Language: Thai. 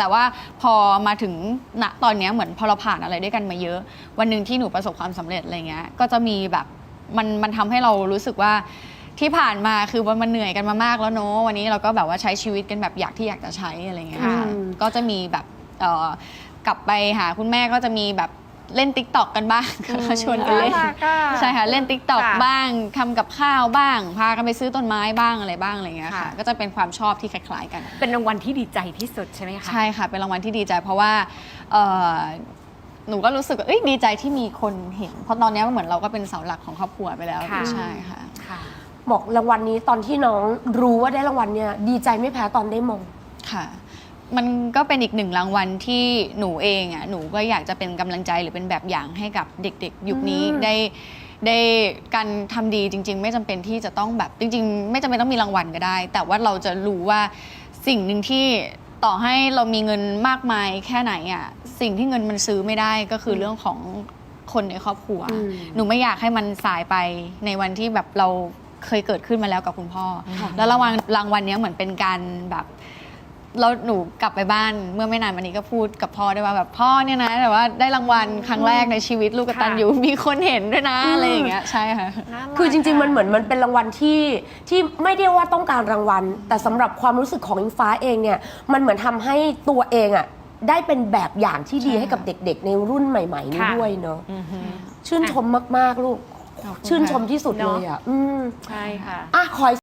แต่ว่าพอมาถึงณตอนเนี้ยเหมือนพอเราผ่านอะไรด้วยกันมาเยอะ วันหนึ่งที่หนูประสบความสำเร็จอะไรเงี้ยก็จะมีแบบมันมันทำให้เรารู้สึกว่าที่ผ่านมาคือว่ามันเหนื่อยกันมามากแล้วเนอะวันนี้เราก็แบบว่าใช้ชีวิตกันแบบอยากที่อยากจะใช้อะไรเงี้ยค่ะอืมก็จะมีแบบเอ่อกลับไปหาคุณแม่ก็จะมีแบบ เล่นติ๊กต็อกกันบ้างก็ชวนกันเล่นน่ารักอะใช่ค่ะเล่นติ๊กต็อกค่ะบ้างทำกับข้าวบ้าง พากันไปซื้อต้นไม้บ้างอะไรบ้างอะไรเงี้ยค่ะ ค่ะ ก็จะเป็นความชอบที่คล้ายๆกัน เป็นรางวัลที่ดีใจที่สุดใช่ไหมคะ ใช่ค่ะ เป็นรางวัลที่ดีใจเพราะว่าเอ่อหนูก็รู้สึกว่าเอ้ยดีใจที่มีคนเห็น เพราะตอนนี้เหมือนเราก็เป็นเสาหลักของครอบครัวไปแล้วค่ะ ใช่ค่ะ ค่ะ บอกรางวัลนี้ตอนที่น้องรู้ว่าได้รางวัลเนี่ยดีใจไม่แพ้ตอนได้มง ค่ะ มันก็เป็นอีกหนึ่งรางวัลที่หนูเองอะหนูก็อยากจะเป็นกำลังใจหรือเป็นแบบอย่างให้กับเด็ก ๆ ยุคนี้อืม ได้ได้การทำดีจริง ๆ ไม่จำเป็นที่จะต้องแบบจริง ๆ ไม่จำเป็นต้องมีรางวัลก็ได้ แต่ว่าเราจะรู้ว่าสิ่งหนึ่งที่ต่อให้เรามีเงินมากมายแค่ไหนอะสิ่งที่เงินมันซื้อไม่ได้ก็คือเรื่องของคนในครอบครัว อืม หนูไม่อยากให้มันสายไปในวันที่แบบเราเคยเกิดขึ้นมาแล้วกับคุณพ่ออค่ะแล้วรางวัลรางวัลเนี้ยเหมือนเป็นการแบบ แล้วหนูกลับไปบ้านเมื่อไม่นานมานี้ก็พูดกับพ่อด้วยว่าแบบพ่อเนี่ยนะแต่ว่าได้รางวัลครั้งแรกในชีวิตลูกกตันยูมีคนเห็นด้วยนะอะไรอย่างเงี้ยใช่ค่ะคือจริง ๆ มันเหมือนมันเป็นรางวัลที่ที่ไม่ได้ว่าต้องการรางวัล แต่สำหรับความรู้สึกของอิงฟ้าเองเนี่ยมันเหมือนทำให้ตัวเองอะได้เป็นแบบอย่างที่ดีใช่ให้กับเด็กๆ ในรุ่นใหม่ ๆ นี้ค่ะด้วยเนาะอือฮึชื่นชมมากๆลูกขอบคุณชื่นค่ะชมที่สุดเลยอะอืมใช่ค่ะอะขอ